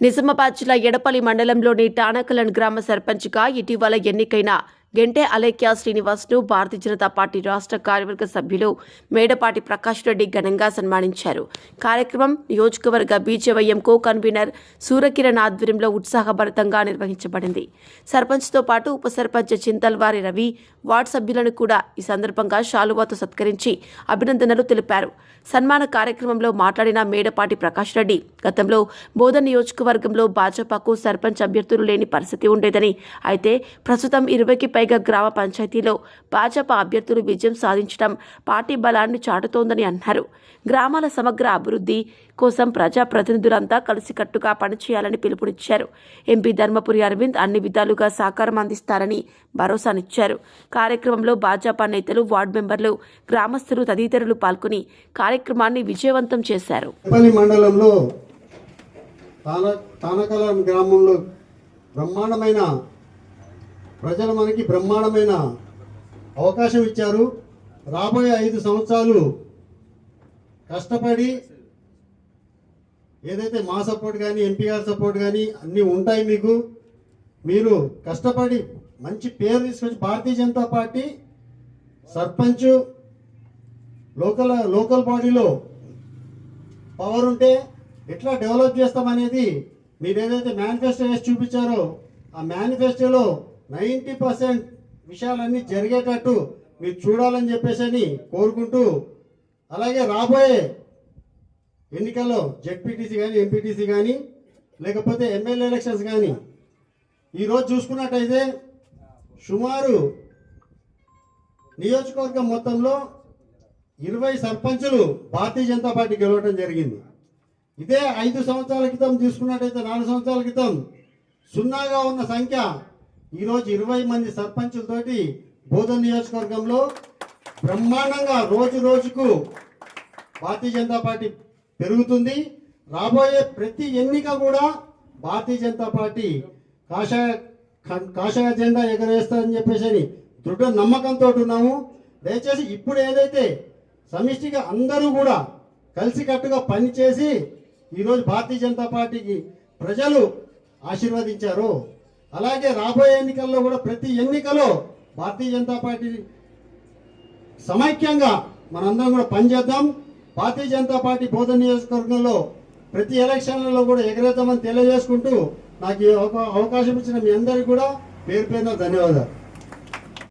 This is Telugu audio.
నిజామాబాద్ జిల్లా ఎడపల్లి మండలంలోని టానకలన్ గ్రామ సర్పంచ్గా ఇటీవల ఎన్నికైన గెంటే అలేఖ్య శ్రీనివాస్ను భారతీయ జనతా పార్టీ రాష్ట్ర కార్యవర్గ సభ్యులు మేడపాటి ప్రకాష్ రెడ్డి ఘనంగా సన్మానించారు. కార్యక్రమం నియోజకవర్గ బీజేవైఎం కో కన్వీనర్ సూర్యకిరణ్ ఆధ్వర్యంలో ఉత్సాహభరితంగా నిర్వహించబడింది. సర్పంచ్తో పాటు ఉప సర్పంచ్ చింతల్వారి రవి వార్డు సభ్యులను కూడా ఈ సందర్భంగా శాలువాతో సత్కరించి అభినందనలు తెలిపారు. సన్మాన కార్యక్రమంలో మాట్లాడిన మేడపాటి ప్రకాష్ రెడ్డి గతంలో బోధన్ నియోజకవర్గంలో భాజపాకు సర్పంచ్ అభ్యర్థులు లేని పరిస్థితి ఉండేదని అయితే ప్రస్తుతం ఇరవైకి పైగా గ్రామ పంచాయతీలో భాజపా అభ్యర్థులు విజయం సాధించడం పార్టీ బలాన్ని చాటుతోందని అన్నారు. గ్రామాల సమగ్ర అభివృద్ధి కోసం ప్రజాప్రతినిధులంతా కలిసికట్టుగా పనిచేయాలని పిలుపునిచ్చారు. ఎంపీ ధర్మపురి అరవింద్ అన్ని విధాలుగా సహకారం అందిస్తారని భరోసానిచ్చారు. కార్యక్రమంలో భాజపా నేతలు వార్డు మెంబర్లు గ్రామస్తులు తదితరులు పాల్గొని కార్యక్రమాన్ని విజయవంతం చేశారు. మండలంలో తానకలం గ్రామంలో బ్రహ్మాండమైన ప్రజలు మనకి బ్రహ్మాండమైన అవకాశం ఇచ్చారు. రాబోయే ఐదు సంవత్సరాలు కష్టపడి ఏదైతే మా సపోర్ట్ కానీ ఎంపీఆర్ సపోర్ట్ కానీ అన్నీ ఉంటాయి మీకు. మీరు కష్టపడి మంచి పేరు తీసుకొచ్చి Bharatiya Janata party sarpanch local local బాడీలో పవర్ ఉంటే ఎట్లా డెవలప్ చేస్తామనేది మీరు ఏదైతే మేనిఫెస్టో వేసి చూపించారో ఆ మేనిఫెస్టోలో నైంటీ పర్సెంట్ విషయాలన్నీ జరిగేటట్టు మీరు చూడాలని చెప్పేసి అని కోరుకుంటూ అలాగే రాబోయే ఎన్నికల్లో జెడ్పీటీసీ కానీ ఎంపీటీసీ కానీ లేకపోతే ఎమ్మెల్యే ఎలక్షన్స్ కానీ ఈరోజు చూసుకున్నట్టయితే సుమారు నియోజకవర్గం మొత్తంలో ఇరవై సర్పంచులు భారతీయ జనతా పార్టీ గెలవడం జరిగింది. ఇదే ఐదు సంవత్సరాల క్రితం తీసుకున్నట్టయితే నాలుగు సంవత్సరాల క్రితం సున్నాగా ఉన్న సంఖ్య ఈరోజు ఇరవై మంది సర్పంచులతోటి బోధన నియోజకవర్గంలో బ్రహ్మాండంగా రోజు రోజుకు భారతీయ జనతా పార్టీ పెరుగుతుంది. రాబోయే ప్రతి ఎన్నిక కూడా భారతీయ జనతా పార్టీ కాషాయ కాషాయ జెండా ఎగరేస్తారని చెప్పేసి అని దృఢ నమ్మకంతో ఉన్నాము. దయచేసి ఇప్పుడు ఏదైతే సమిష్టిగా అందరూ కూడా కలిసికట్టుగా పనిచేసి ఈరోజు భారతీయ జనతా పార్టీకి ప్రజలు ఆశీర్వదించారు అలాగే రాబోయే ఎన్నికల్లో కూడా ప్రతి ఎన్నికలో భారతీయ జనతా పార్టీ సమైక్యంగా మనందరం కూడా పనిచేద్దాం. భారతీయ జనతా పార్టీ బోధన నియోజకవర్గంలో ప్రతి ఎలక్షన్లలో కూడా ఎగరేద్దామని తెలియజేసుకుంటూ నాకు ఈ అవకాశం ఇచ్చిన మీ అందరికీ కూడా పేరు పేరున ధన్యవాదాలు.